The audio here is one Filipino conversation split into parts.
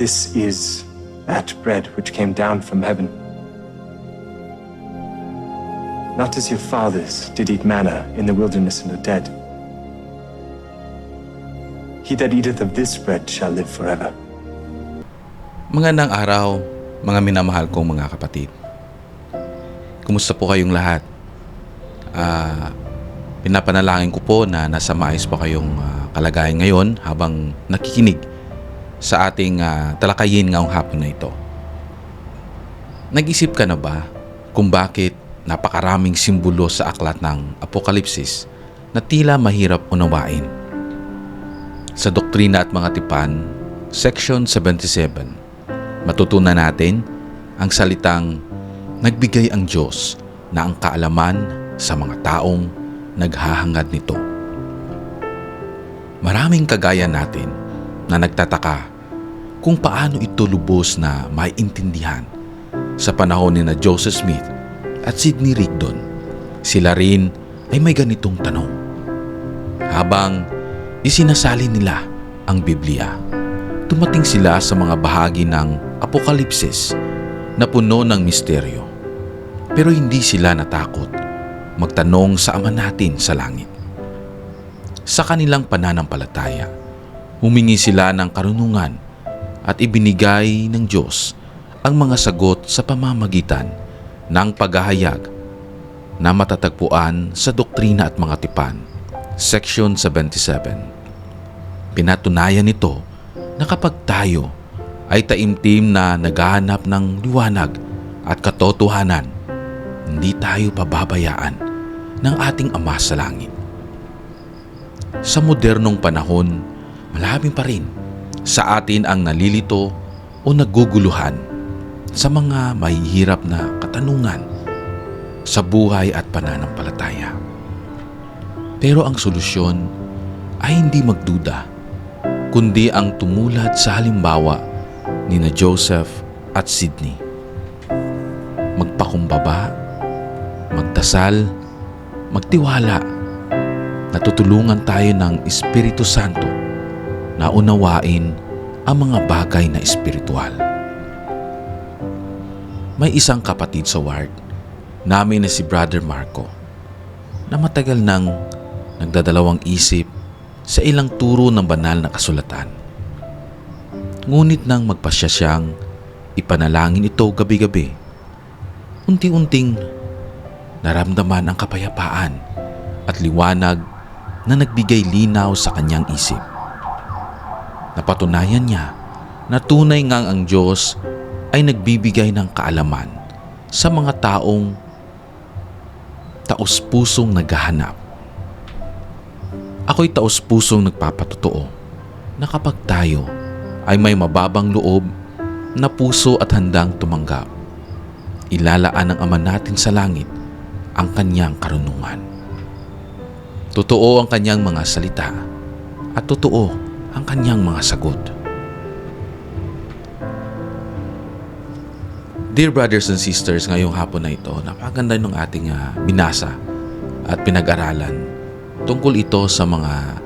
This is that bread which came down from heaven. Not as your fathers did eat manna in the wilderness and are dead. He that eateth of this bread shall live forever. Magandang araw, mga minamahal kong mga kapatid. Kumusta po kayong lahat? Ah, pinapanalangin ko po na nasa maayos pa kayong ah, kalagayan ngayon habang nakikinig sa ating ah, talakayin ngayong hapon na ito. Nag-isip ka na ba kung bakit napakaraming simbolo sa aklat ng Apokalipsis na tila mahirap unawain? Sa Doktrina at Mga Tipan, Section 77, matutunan natin ang salitang nagbigay ang Diyos na ang kaalaman sa mga taong naghahangad nito. Maraming kagaya natin na nagtataka kung paano ito lubos na maiintindihan sa panahon ni na Joseph Smith at Sidney Rigdon. Sila rin ay may ganitong tanong. Habang isinasali nila ang Biblia, dumating sila sa mga bahagi ng Apokalipsis na puno ng misteryo. Pero hindi sila natakot magtanong sa Ama natin sa langit. Sa kanilang pananampalataya, humingi sila ng karunungan at ibinigay ng Diyos ang mga sagot sa pamamagitan ng paghahayag na matatagpuan sa Doktrina at Mga Tipan, Section 77. Pinatunayan nito na kapag tayo ay taimtim na naghahanap ng liwanag at katotohanan, hindi tayo pababayaan ng ating Ama sa Langit. Sa modernong panahon, malabing pa rin sa atin ang nalilito o naguguluhan sa mga mahihirap na katanungan sa buhay at pananampalataya. Pero ang solusyon ay hindi magduda, kundi ang tumulad sa halimbawa ni na Joseph at Sydney. Magpakumbaba, magdasal, magtiwala. Natutulungan tayo ng Espiritu Santo na unawain ang mga bagay na espiritual. May isang kapatid sa ward namin na si Brother Marco na matagal nang nagdadalawang isip sa ilang turo ng banal na kasulatan. Ngunit nang magpasya siyang ipanalangin ito gabi-gabi, unti-unting naramdaman ang kapayapaan at liwanag na nagbigay linaw sa kanyang isip. Napatunayan niya na tunay ngang ang Diyos ay nagbibigay ng kaalaman sa mga taong taos-pusong naghahanap. Ako'y taos-pusong nagpapatotoo na kapag tayo ay may mababang loob na puso at handang tumanggap, ilalaan ng Ama natin sa langit ang kanyang karunungan. Totoo ang kanyang mga salita at totoo ang kanyang mga sagot. Dear brothers and sisters, ngayong hapon na ito, napaganda ng ating ah, binasa at pinag-aralan tungkol ito sa mga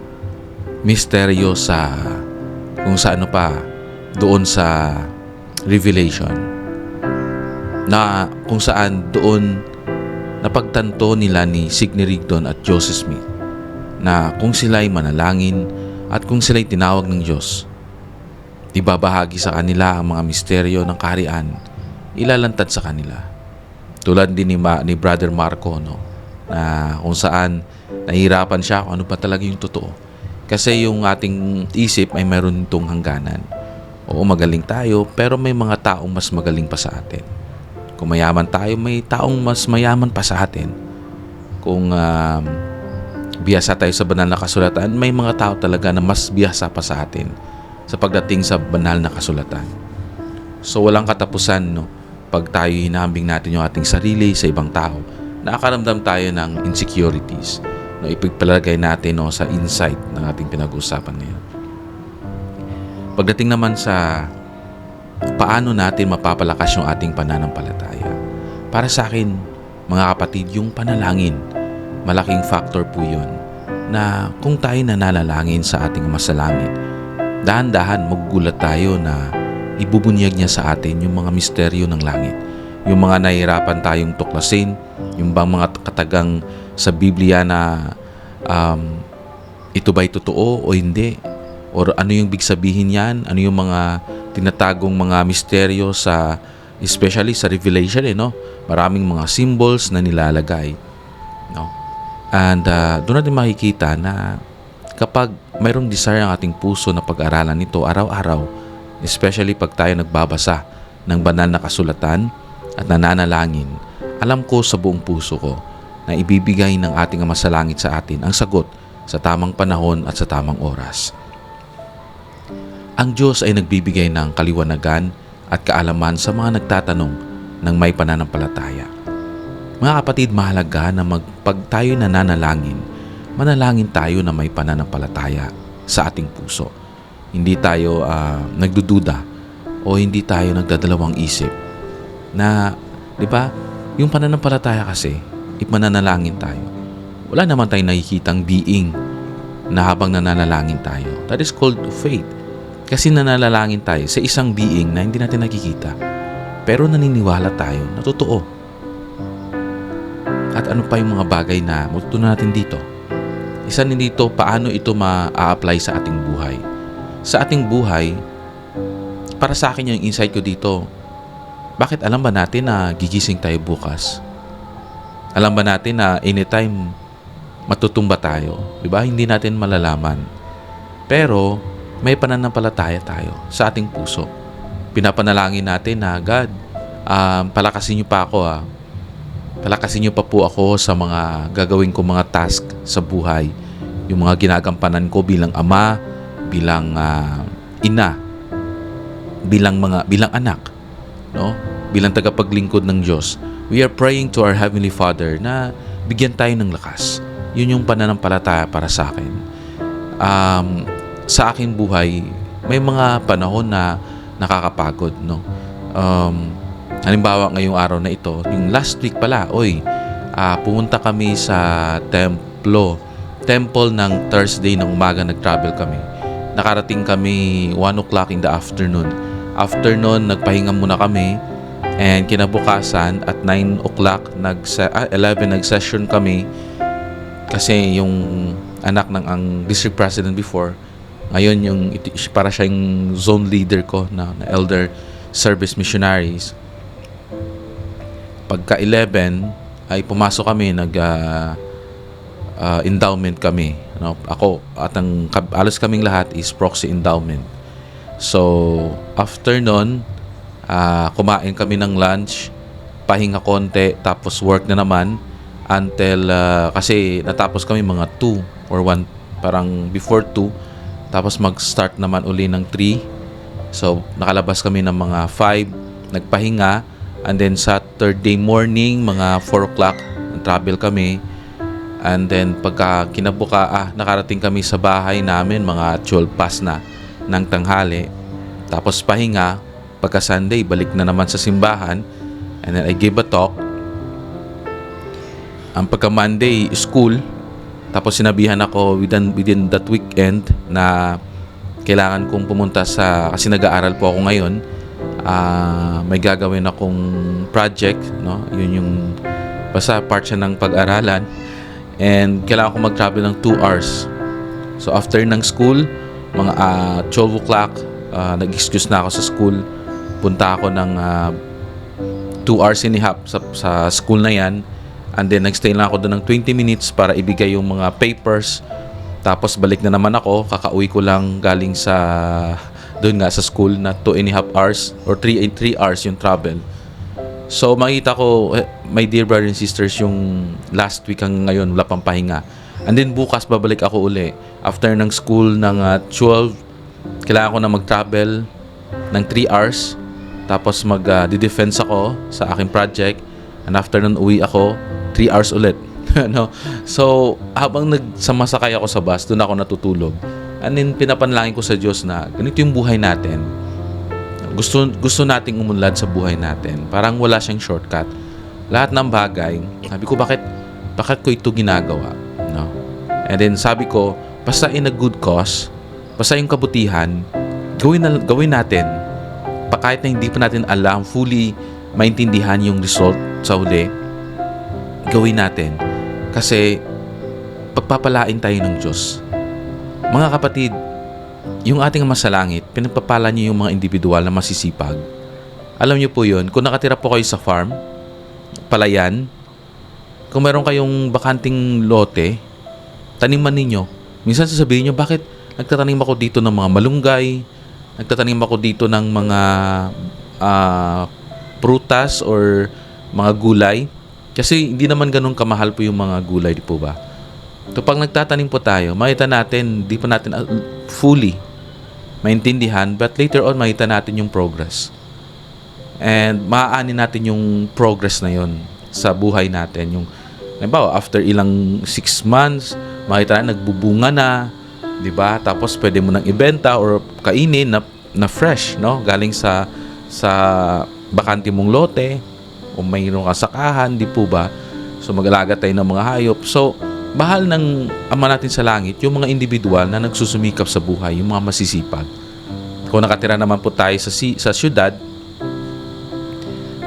misteryo sa kung sa ano pa doon sa Revelation na kung saan doon napagtanto nila ni Sidney Rigdon at Joseph Smith na kung sila'y manalangin at kung sila'y tinawag ng Diyos, ibabahagi sa kanila ang mga misteryo ng kaharian, ilalantad sa kanila. Tulad din ni, Ma, ni Brother Marco, no? na kung saan nahihirapan siya kung ano pa talaga yung totoo. Kasi yung ating isip ay meron itong hangganan. Oo, magaling tayo, pero may mga taong mas magaling pa sa atin. Kung mayaman tayo, may taong mas mayaman pa sa atin. Kung um, biyasa tayo sa banal na kasulatan, may mga tao talaga na mas biyasa pa sa atin sa pagdating sa banal na kasulatan. So walang katapusan no, pag tayo hinahambing natin yung ating sarili sa ibang tao. Nakakaramdam tayo ng insecurities no, ipagpalagay natin no, sa insight ng ating pinag-uusapan ngayon. Pagdating naman sa paano natin mapapalakas yung ating pananampalataya. Para sa akin, mga kapatid, yung panalangin, malaking factor po yun na kung tayo nananalangin sa ating Ama sa langit, dahan-dahan magugulat tayo na ibubunyag niya sa atin yung mga misteryo ng langit. Yung mga nahihirapan tayong tuklasin, yung bang mga katagang sa Biblia na um, ito ba'y totoo o hindi? Or ano yung big sabihin yan? Ano yung mga tinatagong mga misteryo sa especially sa Revelation eh, no? Maraming mga symbols na nilalagay, no? And uh, doon natin makikita na kapag mayroong desire ang ating puso na pag-aralan nito araw-araw, especially pag tayo nagbabasa ng banal na kasulatan at nananalangin, alam ko sa buong puso ko na ibibigay ng ating Ama sa sa atin ang sagot sa tamang panahon at sa tamang oras. Ang Diyos ay nagbibigay ng kaliwanagan at kaalaman sa mga nagtatanong ng may pananampalataya. Mga kapatid, mahalaga na magpag tayo nananalangin, manalangin tayo na may pananampalataya sa ating puso. Hindi tayo ah, nagdududa o hindi tayo nagdadalawang isip na, di ba, yung pananampalataya kasi, ipananalangin tayo. Wala naman tayong nakikitang being na habang nananalangin tayo. That is called faith. Kasi nananalangin tayo sa isang being na hindi natin nakikita. Pero naniniwala tayo na totoo. At ano pa yung mga bagay na matutunan natin dito? Isa din dito, paano ito ma-apply sa ating buhay. Sa ating buhay, para sa akin yung insight ko dito, bakit alam ba natin na gigising tayo bukas? Alam ba natin na anytime matutumba tayo? Di ba? Hindi natin malalaman. Pero may pananampalataya tayo sa ating puso. Pinapanalangin natin na God, um, palakasin niyo pa ako ah. Palakasin niyo pa po ako sa mga gagawin ko mga task sa buhay. Yung mga ginagampanan ko bilang ama, bilang ah, ina, bilang mga bilang anak, no? Bilang tagapaglingkod ng Diyos. We are praying to our heavenly Father na bigyan tayo ng lakas. Yun yung pananampalataya para sa akin. Um, sa aking buhay, may mga panahon na nakakapagod, no? Um, halimbawa ngayong araw na ito, yung last week pala, oy, ah, pumunta kami sa templo, temple ng Thursday ng umaga nag-travel kami. Nakarating kami 1 o'clock in the afternoon. Afternoon, nagpahinga muna kami and kinabukasan at 9 o'clock, nag ah, 11 nag-session kami kasi yung anak ng ang district president before ngayon yung para siya yung zone leader ko na, na elder service missionaries pagka 11 ay pumasok kami nag ah, ah, endowment kami. No ako at ang alos kaming lahat is proxy endowment. So after nun ah, kumain kami ng lunch pahinga konti tapos work na naman until ah, kasi natapos kami mga 2 or 1 parang before 2 tapos mag-start naman uli ng 3 so nakalabas kami ng mga 5 nagpahinga and then Saturday morning mga 4 o'clock travel kami. And then pagka kinabuka ah nakarating kami sa bahay namin mga 12 past na ng tanghali. Tapos pahinga pagka Sunday balik na naman sa simbahan. And then I gave a talk. Ang pagka Monday school. Tapos sinabihan ako within, within that weekend na kailangan kong pumunta sa kasi nag-aaral po ako ngayon ah, may gagawin akong project no? Yun yung basta part siya ng pag-aralan. And kailangan ko mag-travel ng 2 hours. So after ng school mga ah, 12 o'clock ah, nag-excuse na ako sa school. Punta ako ng ah, 2 hours and a half sa, sa school na yan. And then nagstay lang ako doon ng 20 minutes para ibigay yung mga papers. Tapos balik na naman ako. Kakauwi ko lang galing sa doon nga sa school na 2 and a half hours or 3 3 hours yung travel. So makita ko eh, my dear brothers and sisters yung last week hanggang ngayon wala pang pahinga. And then bukas babalik ako uli. After ng school ng ah, 12 kailangan ko na mag-travel ng 3 hours. Tapos mag-defense ako sa aking project. And after nun uwi ako 3 hours ulit. No? so habang nagsamasakay ako sa bus doon ako natutulog and then pinapanalangin ko sa Diyos na ganito yung buhay natin. Gusto gusto nating umunlad sa buhay natin. Parang wala siyang shortcut. Lahat ng bagay sabi ko bakit bakit ko ito ginagawa? No? And then sabi ko basta in a good cause basta yung kabutihan gawin na, gawin natin. Pa kahit na hindi pa natin alam, fully maintindihan yung result sa huli, gawin natin. Kasi pagpapalain tayo ng Diyos. Mga kapatid, yung ating Ama sa Langit, pinagpapala niyo yung mga individual na masisipag. Alam niyo po yun, kung nakatira po kayo sa farm, palayan, kung meron kayong bakanting lote, taniman ninyo. Minsan sasabihin nyo, bakit nagtatanim ako dito ng mga malunggay, nagtatanim ako dito ng mga ah, prutas or mga gulay. Kasi hindi naman ganun kamahal po yung mga gulay, di po ba? So pag nagtatanim po tayo, makita natin, di pa natin ah, fully maintindihan, but later on, makita natin yung progress. And maaani natin yung progress na yon sa buhay natin. Yung, halimbawa, after ilang six months, makita na nagbubunga na, di ba? Tapos pwede mo nang ibenta or kainin na, na fresh, no? Galing sa sa bakante mong lote o mayroong kasakahan, di po ba? So mag-alaga tayo ng mga hayop. So, bahal ng Ama natin sa langit yung mga individual na nagsusumikap sa buhay, yung mga masisipag. Kung nakatira naman po tayo sa, si- sa syudad,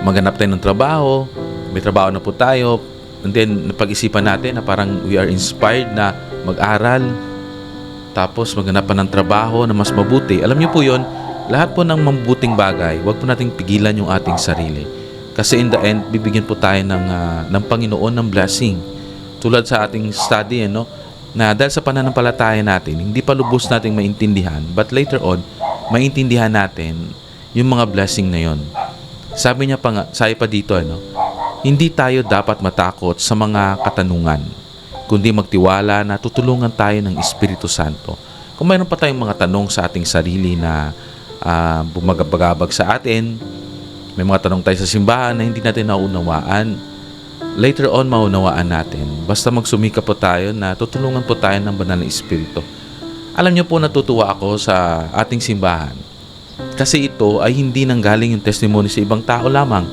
maghanap tayo ng trabaho, may trabaho na po tayo, and then napag-isipan natin na parang we are inspired na mag-aral, tapos maghanap pa ng trabaho na mas mabuti. Alam niyo po yon lahat po ng mabuting bagay, huwag po nating pigilan yung ating sarili. Kasi in the end, bibigyan po tayo ng, ah, ng Panginoon ng blessing. Tulad sa ating study, ano, na dahil sa pananampalataya natin, hindi pa lubos nating maintindihan, but later on, maintindihan natin yung mga blessing na yon. Sabi niya pa nga, sabi pa dito, ano, hindi tayo dapat matakot sa mga katanungan, kundi magtiwala na tutulungan tayo ng Espiritu Santo. Kung mayroon pa tayong mga tanong sa ating sarili na uh, bumagabagabag sa atin, may mga tanong tayo sa simbahan na hindi natin naunawaan, later on maunawaan natin. Basta magsumika po tayo na tutulungan po tayo ng banal na Espiritu. Alam niyo po natutuwa ako sa ating simbahan. Kasi ito ay hindi nanggaling yung testimony sa ibang tao lamang.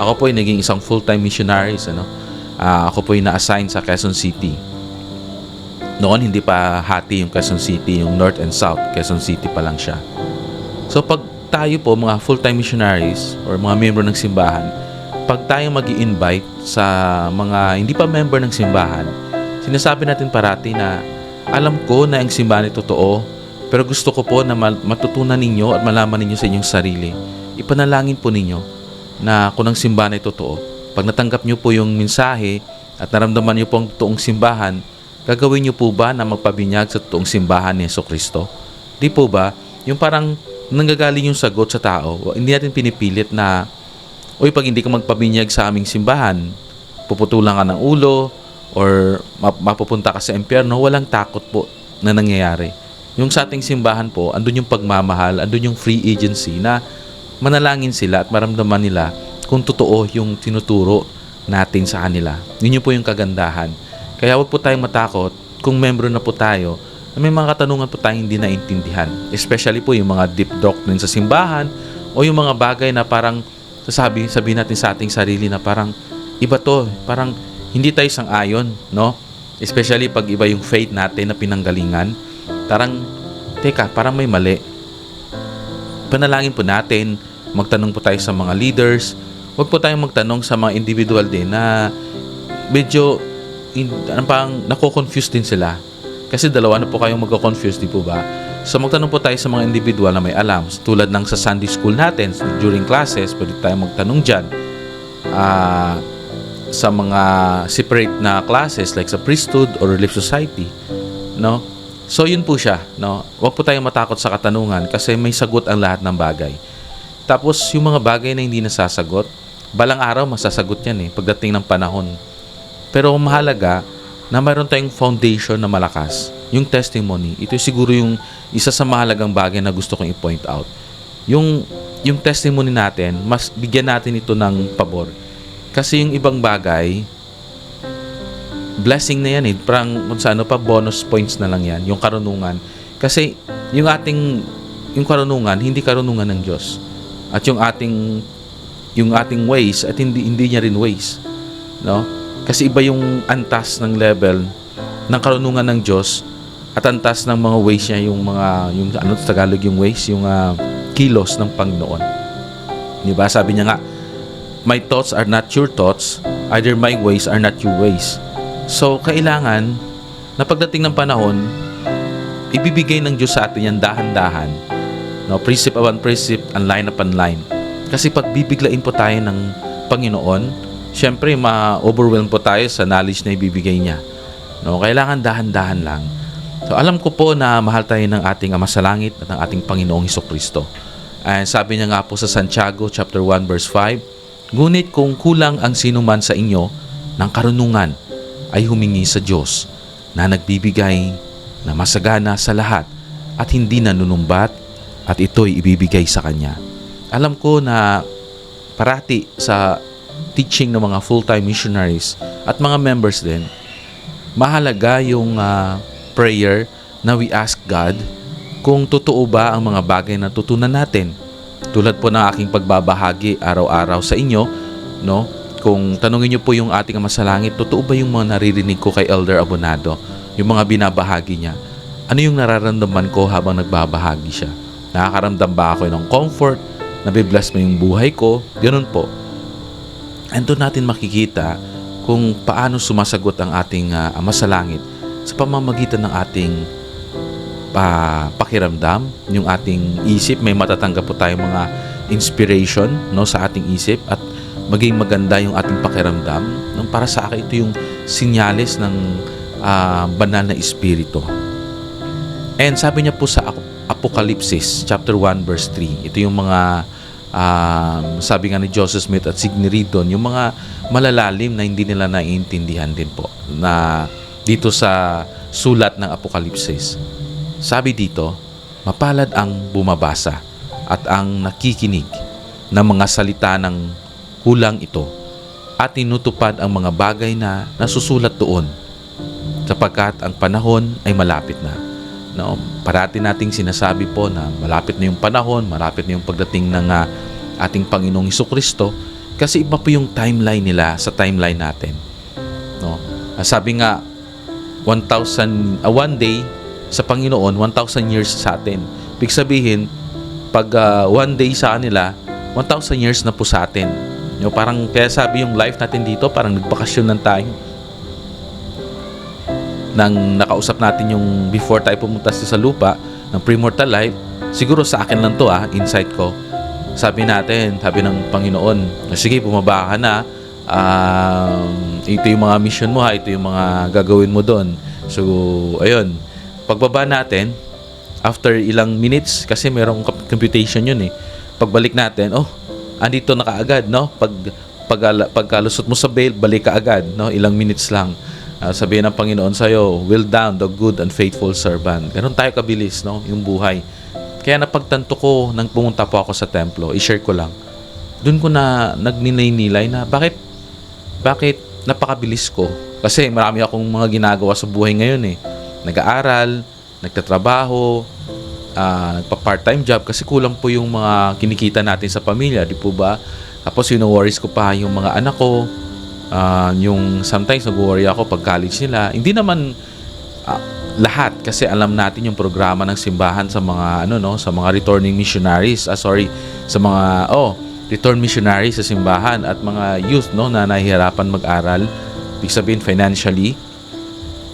Ako po ay naging isang full-time missionaries. Ano? Ah, ako po ay na-assign sa Quezon City. Noon hindi pa hati yung Quezon City, yung North and South. Quezon City pa lang siya. So pag tayo po mga full-time missionaries or mga member ng simbahan, pag tayo mag invite sa mga hindi pa member ng simbahan, sinasabi natin parati na alam ko na ang simbahan ay totoo, pero gusto ko po na ma- matutunan ninyo at malaman ninyo sa inyong sarili. Ipanalangin po ninyo na kung ang simbahan ay totoo. Pag natanggap nyo po yung mensahe at naramdaman nyo po ang totoong simbahan, gagawin nyo po ba na magpabinyag sa totoong simbahan ni Yeso Kristo? Di po ba? Yung parang nanggagaling yung sagot sa tao, hindi natin pinipilit na, Uy, pag hindi ka magpabinyag sa aming simbahan, puputulan ka ng ulo, or map- mapupunta ka sa impyerno, walang takot po na nangyayari. Yung sa ating simbahan po, andun yung pagmamahal, andun yung free agency na manalangin sila at maramdaman nila kung totoo yung tinuturo natin sa kanila. Yun yung po yung kagandahan. Kaya huwag po tayong matakot kung membro na po tayo na may mga katanungan po tayong hindi naintindihan. Especially po yung mga deep doctrine sa simbahan o yung mga bagay na parang sasabi, sabihin natin sa ating sarili na parang iba to, parang hindi tayo sang-ayon, no? Especially pag iba yung faith natin na pinanggalingan. Parang, teka, parang may mali. Panalangin po natin, magtanong po tayo sa mga leaders. Huwag po tayong magtanong sa mga individual din na medyo in, ano pang nako-confuse din sila. Kasi dalawa na po kayong magko-confuse, di po ba? So magtanong po tayo sa mga individual na may alam. Tulad ng sa Sunday school natin, during classes, pwede tayong magtanong dyan. Ah sa mga separate na classes like sa priesthood or relief society, no? So yun po siya, no? Huwag po tayong matakot sa katanungan kasi may sagot ang lahat ng bagay. Tapos yung mga bagay na hindi nasasagot, balang araw masasagot yan eh pagdating ng panahon. Pero mahalaga na mayroon tayong foundation na malakas. Yung testimony, ito siguro yung isa sa mahalagang bagay na gusto kong i-point out. Yung yung testimony natin, mas bigyan natin ito ng pabor. Kasi yung ibang bagay, blessing na yan eh. Parang kung sa ano pa, bonus points na lang yan. Yung karunungan. Kasi yung ating, yung karunungan, hindi karunungan ng Diyos. At yung ating, yung ating ways, at hindi, hindi niya rin ways. No? Kasi iba yung antas ng level ng karunungan ng Diyos at antas ng mga ways niya, yung mga, yung ano Tagalog yung ways, yung uh, kilos ng Panginoon. Di ba? Sabi niya nga, my thoughts are not your thoughts, either my ways are not your ways. So, kailangan na pagdating ng panahon, ibibigay ng Diyos sa atin yan dahan-dahan. No, precept upon precept and line upon line. Kasi pag bibiglain po tayo ng Panginoon, syempre ma-overwhelm po tayo sa knowledge na ibibigay niya. No, kailangan dahan-dahan lang. So alam ko po na mahal tayo ng ating Ama sa Langit at ng ating Panginoong Heso Kristo. And sabi niya nga po sa Santiago chapter 1 verse 5, Ngunit kung kulang ang sino man sa inyo ng karunungan ay humingi sa Diyos na nagbibigay na masagana sa lahat at hindi nanunumbat at ito'y ibibigay sa Kanya. Alam ko na parati sa teaching ng mga full-time missionaries at mga members din, mahalaga yung ah, prayer na we ask God kung totoo ba ang mga bagay na tutunan natin. Tulad po ng aking pagbabahagi araw-araw sa inyo, no? Kung tanungin niyo po yung ating Ama sa Langit, totoo ba yung mga naririnig ko kay Elder Abonado? Yung mga binabahagi niya? Ano yung nararamdaman ko habang nagbabahagi siya? Nakakaramdam ba ako ng comfort? Nabibless mo yung buhay ko? Ganun po. And doon natin makikita kung paano sumasagot ang ating ah, Ama sa Langit sa pamamagitan ng ating pa pakiramdam, yung ating isip, may matatanggap po tayong mga inspiration no sa ating isip at maging maganda yung ating pakiramdam. No, para sa akin ito yung sinyales ng ah, banal na espiritu. And sabi niya po sa Ap- Apokalipsis chapter 1 verse 3, ito yung mga um, sabi nga ni Joseph Smith at Sidney Reedon, yung mga malalalim na hindi nila naiintindihan din po na dito sa sulat ng Apokalipsis. Sabi dito, mapalad ang bumabasa at ang nakikinig ng mga salita ng hulang ito at tinutupad ang mga bagay na nasusulat doon sapagkat ang panahon ay malapit na. No, parati nating sinasabi po na malapit na yung panahon, malapit na yung pagdating ng ah, ating Panginoong Hesus Kristo kasi iba po yung timeline nila sa timeline natin. No? Ah, Sabi nga 1,000 ah, one day sa Panginoon 1,000 years sa atin. Ibig sabihin pag ah, one day sa kanila 1,000 years na po sa atin. Yung parang kaya sabi yung life natin dito parang nagbakasyon lang tayo nang nakausap natin yung before tayo pumunta sa lupa ng premortal life, siguro sa akin lang to ah, insight ko. Sabi natin, sabi ng Panginoon, sige, bumaba ka na. Um, ito yung mga mission mo ha, ito yung mga gagawin mo doon. So, ayun. Pagbaba natin, after ilang minutes, kasi merong comp- computation yun eh. Pagbalik natin, oh, andito na kaagad, no? Pag, pag, pagkalusot mo sa bail, balik ka agad, no? Ilang minutes lang. Ah, sabihin ng Panginoon sa'yo, well done, the good and faithful servant. Ganon tayo kabilis, no? Yung buhay. Kaya napagtanto ko nang pumunta po ako sa templo, i-share ko lang. Doon ko na nagninay-nilay na bakit bakit napakabilis ko? Kasi marami akong mga ginagawa sa buhay ngayon eh. Nag-aaral, nagtatrabaho, ah, nagpa-part-time job kasi kulang po yung mga kinikita natin sa pamilya, di po ba? Tapos yun worries ko pa yung mga anak ko, Ah, yung sometimes nag-worry ako pag college nila. Hindi naman ah, lahat kasi alam natin yung programa ng simbahan sa mga ano no, sa mga returning missionaries. Ah, sorry, sa mga oh, return missionaries sa simbahan at mga youth no na nahihirapan mag-aral. Ibig sabihin financially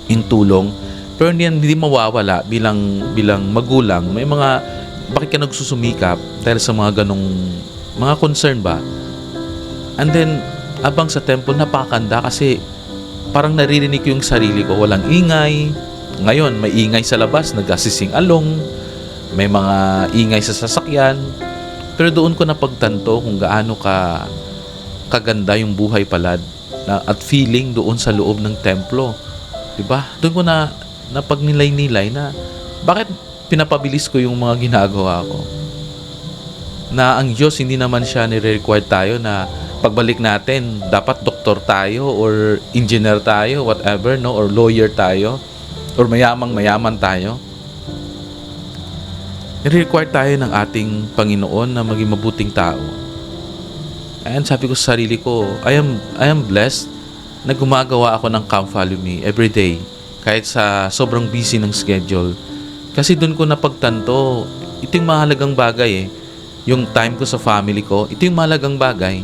in tulong. Pero hindi, mawawala bilang bilang magulang. May mga bakit ka nagsusumikap dahil sa mga ganong mga concern ba? And then abang sa temple napakaganda kasi parang naririnig ko yung sarili ko walang ingay ngayon may ingay sa labas nagasising along may mga ingay sa sasakyan pero doon ko napagtanto kung gaano ka kaganda yung buhay palad na, at feeling doon sa loob ng templo 'di ba? Doon ko na napagnilay-nilay na bakit pinapabilis ko yung mga ginagawa ko? Na ang Diyos hindi naman siya nire-require tayo na pagbalik natin dapat doktor tayo or engineer tayo whatever no? Or lawyer tayo. Or mayamang mayaman tayo nire-require tayo ng ating Panginoon na maging mabuting tao and sabi ko sa sarili ko I am, I am blessed na gumagawa ako ng Come Follow Me every day kahit sa sobrang busy ng schedule kasi doon ko napagtanto ito yung mahalagang bagay eh yung time ko sa family ko, ito yung malagang bagay.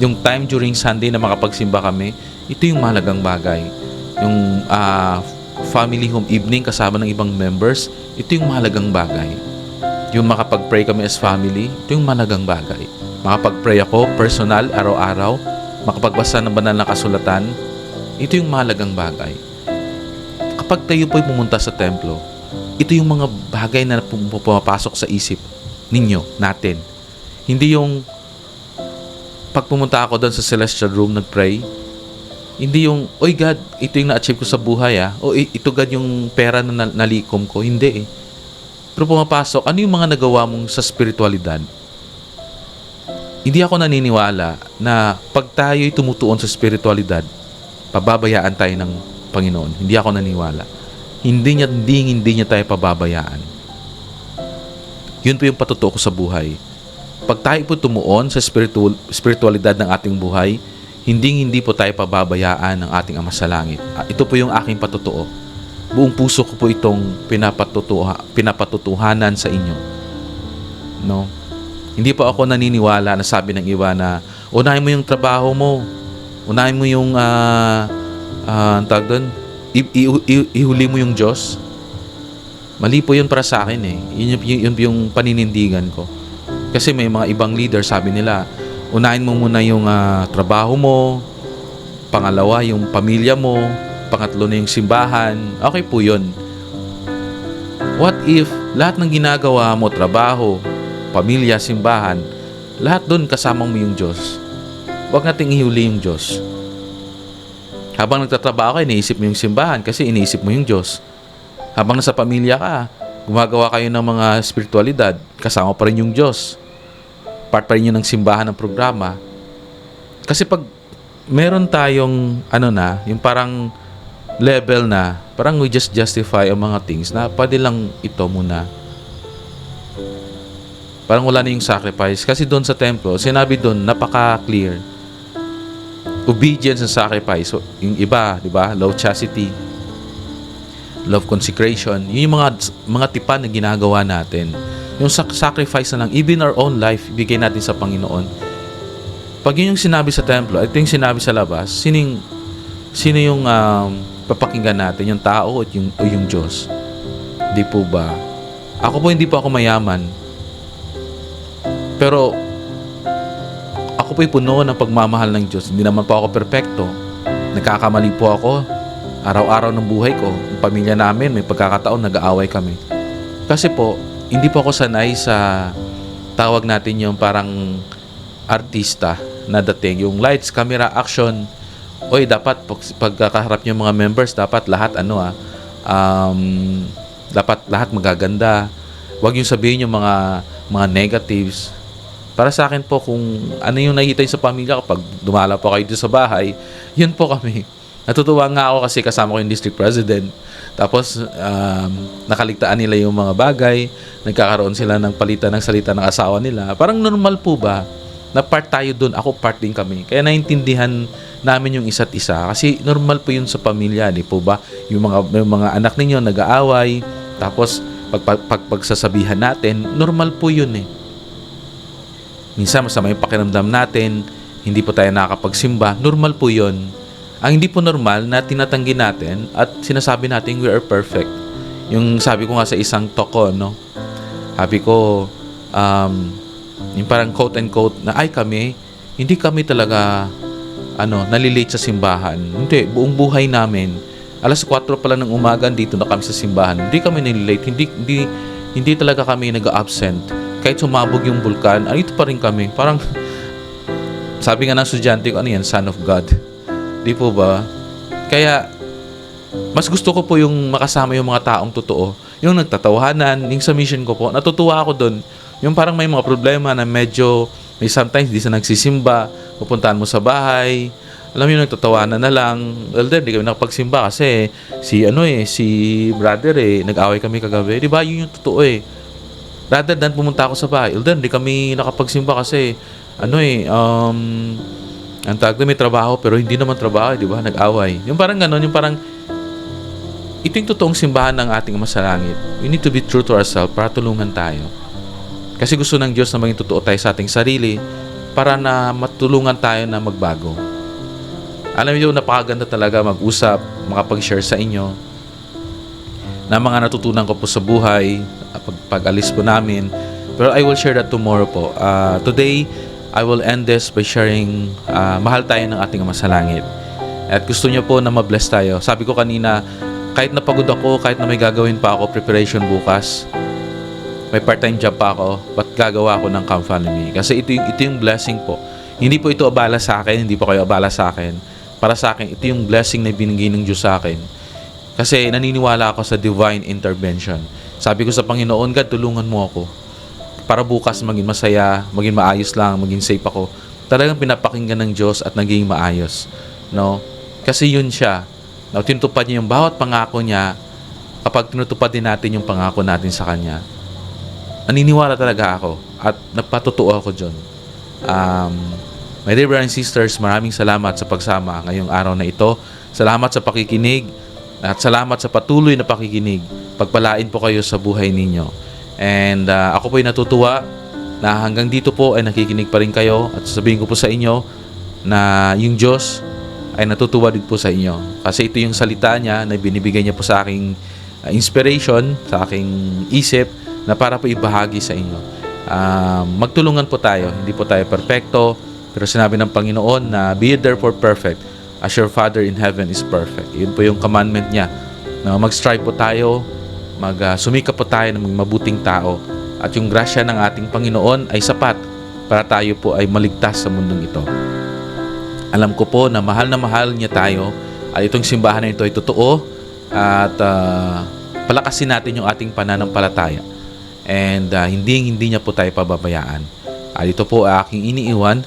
Yung time during Sunday na makapagsimba kami, ito yung malagang bagay. Yung ah, family home evening kasama ng ibang members, ito yung malagang bagay. Yung makapag-pray kami as family, ito yung malagang bagay. Makapag-pray ako, personal, araw-araw, makapagbasa ng banal na kasulatan, ito yung mahalagang bagay. Kapag tayo po'y pumunta sa templo, ito yung mga bagay na pum- pumapasok sa isip ninyo, natin. Hindi yung pag pumunta ako doon sa celestial room nag-pray, hindi yung, oy God, ito yung na-achieve ko sa buhay ah. O ito God yung pera na nal- nalikom ko. Hindi eh. Pero pumapasok, ano yung mga nagawa mong sa spiritualidad? Hindi ako naniniwala na pag tayo'y tumutuon sa spiritualidad, pababayaan tayo ng Panginoon. Hindi ako naniniwala. Hindi niya, hindi, hindi niya tayo pababayaan. Yun po yung patutuo ko sa buhay. Pag tayo po tumuon sa spiritual, spiritualidad ng ating buhay, hindi hindi po tayo pababayaan ng ating Ama sa Langit. Ito po yung aking patutuo. Buong puso ko po itong pinapatutuha, pinapatutuhanan sa inyo. No? Hindi po ako naniniwala na sabi ng iba na unahin mo yung trabaho mo. Unahin mo yung ah ah, ang tawag doon, i- i- i- ihuli mo yung Diyos. Mali po yun para sa akin eh. Yun, yung- yun, yun yung paninindigan ko. Kasi may mga ibang leader, sabi nila, unahin mo muna yung ah, trabaho mo, pangalawa yung pamilya mo, pangatlo na yung simbahan. Okay po yun. What if lahat ng ginagawa mo, trabaho, pamilya, simbahan, lahat doon kasama mo yung Diyos? Huwag nating ihuli yung Diyos. Habang nagtatrabaho ka, iniisip mo yung simbahan kasi iniisip mo yung Diyos. Habang nasa pamilya ka, gumagawa kayo ng mga spiritualidad, kasama pa rin yung Diyos. Part pa rin yun ng simbahan ng programa. Kasi pag meron tayong ano na, yung parang level na, parang we just justify ang mga things na pwede lang ito muna. Parang wala na yung sacrifice. Kasi doon sa templo, sinabi doon, napaka-clear. Obedience and sacrifice. So, yung iba, di ba? Love chastity, love consecration. Yun yung mga, mga tipan na ginagawa natin. Yung sac- sacrifice na lang, even our own life, ibigay natin sa Panginoon. Pag yun yung sinabi sa templo, ito yung sinabi sa labas, sining, sino yung um, papakinggan natin? Yung tao o yung, o yung Diyos? Di po ba? Ako po hindi po ako mayaman. Pero ako po'y puno ng pagmamahal ng Diyos. Hindi naman po ako perpekto. Nagkakamali po ako. Araw-araw ng buhay ko, yung pamilya namin, may pagkakataon nag-aaway kami. Kasi po, hindi po ako sanay sa tawag natin yung parang artista na dating. Yung lights, camera, action. Oy, dapat pag, pagkakaharap yung mga members, dapat lahat ano ah, um, dapat lahat magaganda. Huwag yung sabihin yung mga mga negatives. Para sa akin po, kung ano yung nakikita nyo sa pamilya kapag dumala po kayo dito sa bahay, yun po kami. Natutuwa nga ako kasi kasama ko yung district president. Tapos, um, nakaligtaan nila yung mga bagay. Nagkakaroon sila ng palitan ng salita ng asawa nila. Parang normal po ba? Na part tayo doon, ako part din kami. Kaya naintindihan namin yung isa't isa. Kasi normal po yun sa pamilya, di po ba? Yung mga, yung mga anak ninyo nag-aaway. Tapos, pag, pag, pag, pagsasabihan natin, normal po yun eh. Minsan masama yung pakiramdam natin, hindi po tayo nakakapagsimba, normal po yun. Ang hindi po normal na tinatanggi natin at sinasabi natin we are perfect. Yung sabi ko nga sa isang toko, no? Sabi ko, um, yung parang quote and quote na ay kami, hindi kami talaga ano, nalilate sa simbahan. Hindi, buong buhay namin. Alas 4 pa lang ng umaga dito na kami sa simbahan. Hindi kami nalilate, hindi hindi hindi talaga kami nag-absent. Kahit sumabog yung bulkan, andito pa rin kami. Parang sabi nga ng estudyante ko, ano yan, son of God. Di po ba? Kaya, mas gusto ko po yung makasama yung mga taong totoo. Yung nagtatawanan, yung sa mission ko po, natutuwa ako doon. Yung parang may mga problema na medyo, may sometimes di sa nagsisimba, pupuntahan mo sa bahay, alam mo nagtatawanan na lang. Then, di kami nakapagsimba kasi si ano eh, si brother eh, nag-away kami kagabi. Di ba? Yun yung totoo eh. Rather than pumunta ako sa bahay, then, di kami nakapagsimba kasi ano eh, um, ang tawag may trabaho pero hindi naman trabaho, di ba? Nag-away. Yung parang ganon, yung parang ito yung totoong simbahan ng ating Ama sa Langit. We need to be true to ourselves para tulungan tayo. Kasi gusto ng Diyos na maging totoo tayo sa ating sarili para na matulungan tayo na magbago. Alam niyo, napakaganda talaga mag-usap, makapag-share sa inyo na mga natutunan ko po sa buhay, pag, pag-alis po namin. Pero I will share that tomorrow po. Ah, today, I will end this by sharing ah, mahal tayo ng ating Ama sa Langit. At gusto niyo po na ma-bless tayo. Sabi ko kanina, kahit napagod ako, kahit na may gagawin pa ako, preparation bukas, may part-time job pa ako, ba't gagawa ako ng Camp Family? Kasi ito yung, ito yung blessing po. Hindi po ito abala sa akin, hindi po kayo abala sa akin. Para sa akin, ito yung blessing na binigay ng Diyos sa akin. Kasi naniniwala ako sa divine intervention. Sabi ko sa Panginoon, God, tulungan mo ako. Para bukas maging masaya, maging maayos lang, maging safe ako. Talagang pinapakinggan ng Diyos at naging maayos. No? Kasi yun siya. No, tinutupad niya yung bawat pangako niya kapag tinutupad din natin yung pangako natin sa Kanya naniniwala talaga ako at napatutuo ako dyan. Um, my dear brothers and sisters, maraming salamat sa pagsama ngayong araw na ito. Salamat sa pakikinig at salamat sa patuloy na pakikinig. Pagpalain po kayo sa buhay ninyo. And uh, ako po'y natutuwa na hanggang dito po ay nakikinig pa rin kayo at sabihin ko po sa inyo na yung Diyos ay natutuwa din po sa inyo. Kasi ito yung salita niya na binibigay niya po sa aking uh, inspiration, sa aking isip na para po ibahagi sa inyo. Ah, magtulungan po tayo. Hindi po tayo perfecto, pero sinabi ng Panginoon na be therefore perfect as your Father in heaven is perfect. Yun po yung commandment niya. Na mag-strive po tayo, mag ah, po tayo ng mabuting tao. At yung grasya ng ating Panginoon ay sapat para tayo po ay maligtas sa mundong ito. Alam ko po na mahal na mahal niya tayo at itong simbahan na ito ay totoo at ah, palakasin natin yung ating pananampalataya and ah, hindi hindi niya po tayo pababayaan. At ito po aking iniiwan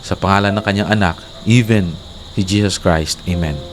sa pangalan ng kanyang anak, even si Jesus Christ. Amen.